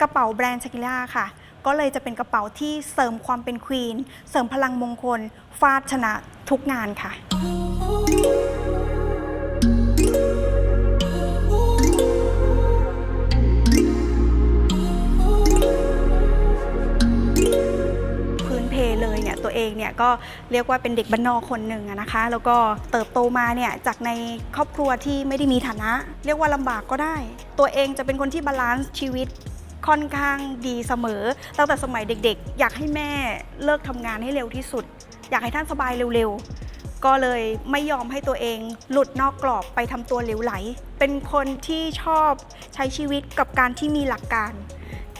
กระเป๋าแบรนด์ชากิล่าค่ะ ก็เลยจะเป็นกระเป๋าที่เสริมความเป็นควีน เสริมพลังมงคล ฟาดชนะทุกงานค่ะ พื้นเพเลยเนี่ย ตัวเองเนี่ยก็เรียกว่าเป็นเด็กบ้านนอกคนหนึ่งอะนะคะ แล้วก็เติบโตมาเนี่ย จากในครอบครัวที่ไม่ได้มีฐานะ เรียกว่าลำบากก็ได้ ตัวเองจะเป็นคนที่บาลานซ์ชีวิต ค่อนข้างดีเสมอ ตั้งแต่สมัยเด็กๆ อยากให้แม่เลิกทำงานให้เร็วที่สุด อยากให้ท่านสบายเร็วๆ ก็เลยไม่ยอมให้ตัวเองหลุดนอกกรอบไปทำตัวเหลวไหล เป็นคนที่ชอบใช้ชีวิตกับการที่มีหลักการ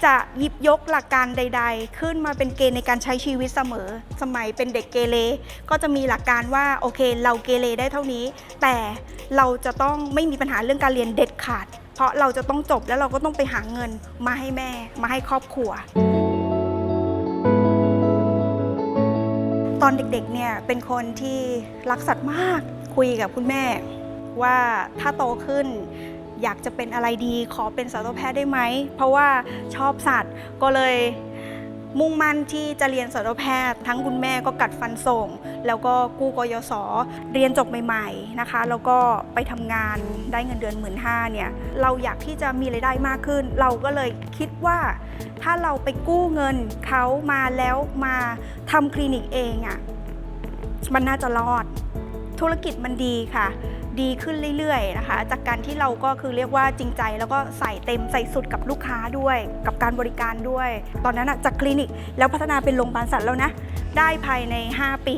จะหยิบยกหลักการใด ๆ ขึ้นมาเป็นเกณฑ์ในการใช้ชีวิตเสมอ สมัยเป็นเด็กเกเรก็จะมีหลักการว่าโอเค เราเกเรได้เท่านี้ แต่เราจะต้องไม่มีปัญหาเรื่องการเรียนเด็ดขาด เพราะเราจะต้องจบแล้วเราก็ต้องไปหาเงินมาให้แม่ มาให้ครอบครัว ตอนเด็กๆเนี่ยเป็นคนที่รักสัตว์มากคุยกับคุณแม่ ว่าถ้าโตขึ้น อยากจะเป็นอะไรดี ขอเป็นสัตวแพทย์ได้ไหม เพราะว่าชอบสัตว์ก็เลยมุ่งมั่นที่จะเรียนสัตวแพทย์ ทั้งคุณแม่ก็กัดฟันส่ง แล้วก็กู้กยศเรียนจบใหม่ๆนะคะ แล้วก็ไปทำงานได้เงินเดือนหมื่นห้าเนี่ยเราอยากที่จะมีรายได้มากขึ้น เราก็เลยคิดว่า ถ้าเราไปกู้เงินเขามาแล้วมาทำคลินิกเองอะ่ะมันน่าจะรอด ธุรกิจมันดีค่ะ ดีขึ้นเรื่อยๆนะคะ จากการที่เราก็คือเรียกว่าจริงใจ แล้วก็ใส่เต็มใส่สุดกับลูกค้าด้วย กับการบริการด้วย ตอนนั้นจากคลินิกแล้วพัฒนาเป็นโรงพยาบาลสัตว์แล้วนะ ได้ภายใน 5 ปี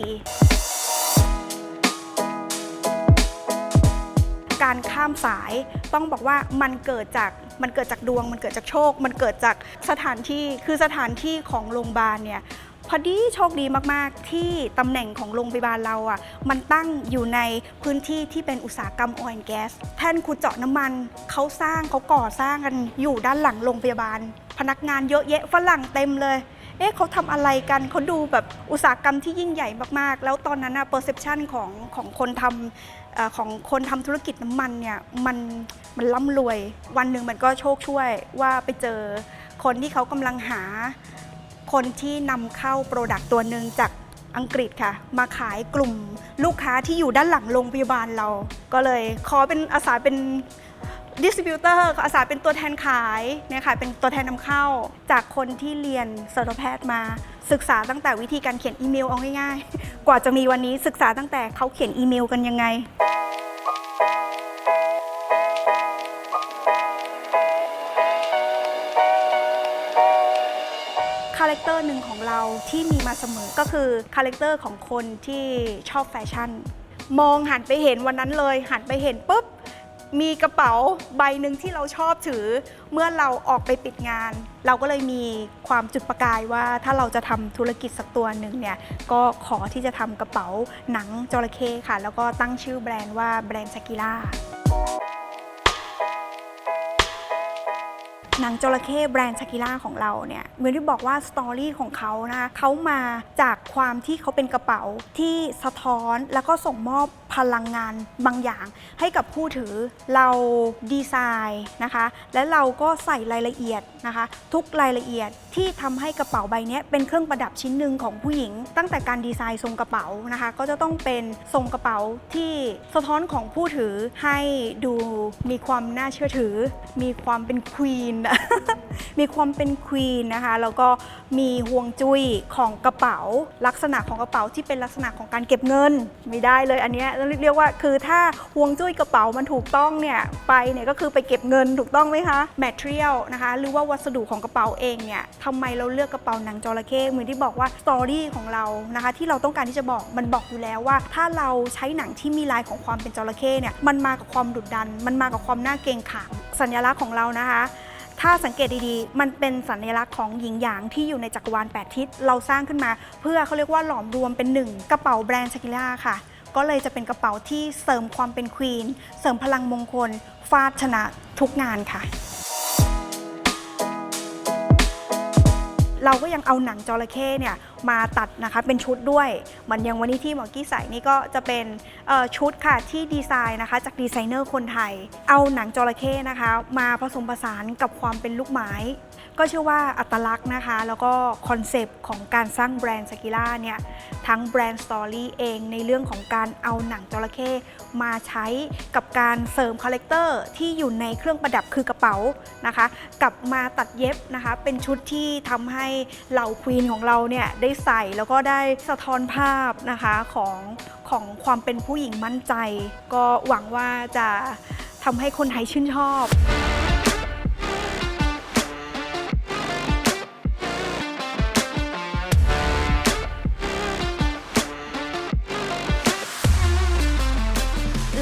การข้ามสายต้องบอกว่ามันเกิดจากมันเกิดจากดวง มันเกิดจากโชค มันเกิดจากสถานที่คือสถานที่ของโรงพยาบาลเนี่ย พอดีโชคดีมากๆ ที่ตำแหน่งของโรงพยาบาลเราอะมันตั้งอยู่ในพื้นที่ที่เป็นอุตสาหกรรมออยล์แก๊สแท่นขุดเจาะน้ำมันเขาสร้างเขาก่อสร้างกันอยู่ด้านหลังโรงพยาบาล พนักงานเยอะแยะฝรั่งเต็มเลยเอ๊ะเขาทำอะไรกันเขาดูแบบอุตสาหกรรมที่ยิ่งใหญ่มากๆ แล้วตอนนั้นอะ perception ของของคนทำเอ่อของคนทำธุรกิจน้ำมันเนี่ยมันมันร่ำรวย วันหนึ่งมันก็โชคช่วยว่าไปเจอคนที่เขากำลังหา คนที่นำเข้าโปรดักต์ตัวหนึ่งจากอังกฤษค่ะ มาขายกลุ่มลูกค้าที่อยู่ด้านหลังโรงพยาบาลเรา ก็เลยขอเป็นอาสาเป็นดิสติบิวเตอร์อาสาเป็นตัวแทนขายเนี่ยค่ะเป็นตัวแทนนำเข้า จากคนที่เรียนสัตวแพทย์มา ศึกษาตั้งแต่วิธีการเขียนอีเมลเอาง่ายๆ กว่าจะมีวันนี้ศึกษาตั้งแต่เขาเขียนอีเมลกันยังไงาแรคเตอร์หนึ่งของเราที่มีมาเสมอก็คือคาแรคเตอร์ของคนที่ชอบแฟชั่น มองหันไปเห็นวันนั้นเลย หันไปเห็นปุ๊บมีกระเป๋าใบหนึ่งที่เราชอบถือ เมื่อเราออกไปปิดงาน เราก็เลยมีความจุดประกายว่าถ้าเราจะทำธุรกิจสักตัวหนึ่งเนี่ยก็ขอที่จะทำกระเป๋าหนังจระเข้ค่ะ แล้วก็ตั้งชื่อแบรนด์ว่าแบรนด์ชากิล่า หนังจระเข้แบรนด์ชากิล่าของเราเนี่ยเหมือนที่บอกว่าสตอรี่ของเขานะคะเขามาจากความที่เขาเป็นกระเป๋าที่สะท้อนแล้วก็ส่งมอบพลังงานบางอย่าง ให้กับผู้ถือเราดีไซน์นะคะ และเราก็ใส่รายละเอียดนะคะ ทุกรายละเอียดที่ทำให้กระเป๋าใบนี้เป็นเครื่องประดับชิ้นหนึ่งของผู้หญิง ตั้งแต่การดีไซน์ทรงกระเป๋านะคะ ก็จะต้องเป็นทรงกระเป๋าที่สะท้อนของผู้ถือให้ดูมีความน่าเชื่อถือ มีความเป็นควีนมีความเป็นควีนนะคะ แล้วก็มีห่วงจุ้ยของกระเป๋า ลักษณะของกระเป๋าที่เป็นลักษณะของการเก็บเงิน ไม่ได้เลยอันเนี้ยเรียกว่าคือถ้าห่วงจุ้ยกระเป๋ามันถูกต้องเนี่ยไปเนี่ยก็คือไปเก็บเงินถูกต้องไหมคะ material นะคะหรือว่าวัสดุของกระเป๋าเองเนี่ยทำไมเราเลือกกระเป๋าหนังจระเข้เหมือนที่บอกว่าสตอรี่ของเรานะคะที่เราต้องการที่จะบอกมันบอกอยู่แล้วว่า ถ้าเราใช้หนังที่มีลายของความเป็นจระเข้เนี่ยมันมากับความดุดัน มันมากับความน่าเกรงขามสัญลักษณ์ของเรานะคะ ถ้าสังเกตดีๆ มันเป็นสัญลักษณ์ของหญิงหยางที่อยู่ในจักรวาล 8 ทิศ เราสร้างขึ้นมา เพื่อเขาเรียกว่าหลอมรวมเป็นหนึ่งกระเป๋าแบรนด์ชากิล่าค่ะ ก็เลยจะเป็นกระเป๋าที่เสริมความเป็นควีน เสริมพลังมงคล ฟาดชนะทุกงานค่ะเราก็ยังเอาหนังจระเข้เนี่ย มาตัดนะคะเป็นชุดด้วยเหมือนอย่างวันนี้ที่หมอกี้ใส่นี่ก็จะเป็นชุดค่ะที่ดีไซน์นะคะ จากดีไซเนอร์คนไทย เอาหนังจระเข้นะคะ มาผสมผสานกับความเป็นลูกไม้ ก็เชื่อว่าอัตลักษณ์นะคะ แล้วก็คอนเซปต์ของการสร้างแบรนด์สกิล่าเนี่ยทั้งแบรนด์สตอรี่เองในเรื่องของการเอาหนังจระเข้มาใช้กับการเสริมคาแรคเตอร์ที่อยู่ในเครื่องประดับคือกระเป๋านะคะกลับมาตัดเย็บนะคะ เป็นชุดที่ทำให้เหล่าควีนของเราเนี่ยได้ใส่แล้วก็ได้สะท้อนภาพนะคะของของความเป็นผู้หญิงมั่นใจ ก็หวังว่าจะทำให้คนไทยชื่นชอบ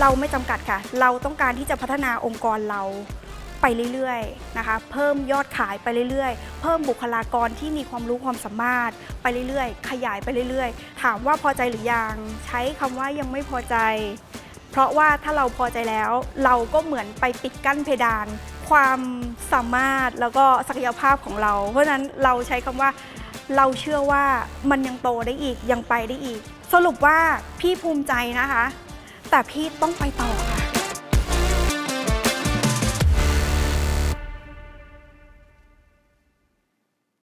เราไม่จำกัดค่ะ เราต้องการที่จะพัฒนาองค์กรเรา ไปเรื่อยๆนะคะ เพิ่มยอดขายไปเรื่อยๆ เพิ่มบุคลากรที่มีความรู้ความสามารถไปเรื่อยๆ ขยายไปเรื่อยๆ ถามว่าพอใจหรือยัง ใช้คำว่ายังไม่พอใจ เพราะว่าถ้าเราพอใจแล้ว เราก็เหมือนไปปิดกั้นเพดาน ความสามารถแล้วก็ศักยภาพของเรา เพราะฉะนั้นเราใช้คำว่าเราเชื่อว่ามันยังโตได้อีกยังไปได้อีก สรุปว่าพี่ภูมิใจนะคะ แต่พี่ต้องไปต่อ